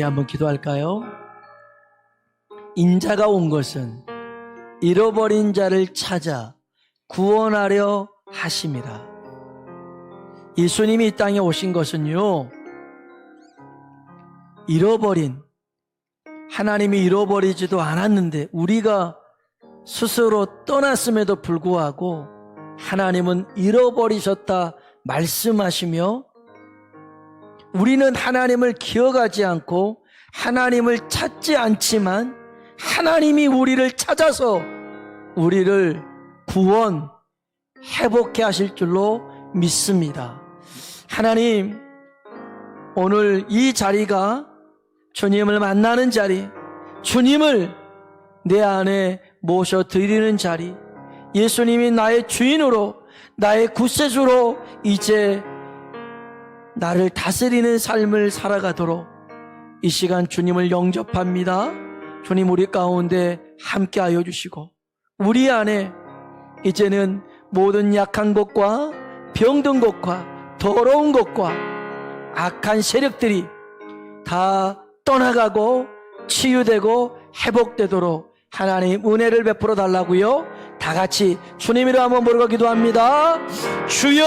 우리 한번 기도할까요? 인자가 온 것은 잃어버린 자를 찾아 구원하려 하심이라. 예수님이 이 땅에 오신 것은요, 잃어버린, 하나님이 잃어버리지도 않았는데, 우리가 스스로 떠났음에도 불구하고, 하나님은 잃어버리셨다 말씀하시며, 우리는 하나님을 기억하지 않고, 하나님을 찾지 않지만, 하나님이 우리를 찾아서, 우리를 구원, 회복해 하실 줄로 믿습니다. 하나님, 오늘 이 자리가 주님을 만나는 자리, 주님을 내 안에 모셔 드리는 자리, 예수님이 나의 주인으로, 나의 구세주로 이제 나를 다스리는 삶을 살아가도록 이 시간 주님을 영접합니다. 주님 우리 가운데 함께 하여 주시고, 우리 안에 이제는 모든 약한 것과 병든 것과 더러운 것과 악한 세력들이 다 떠나가고 치유되고 회복되도록 하나님 은혜를 베풀어 달라고요. 다 같이 주님 이름 한번 부르고 기도합니다. 주여!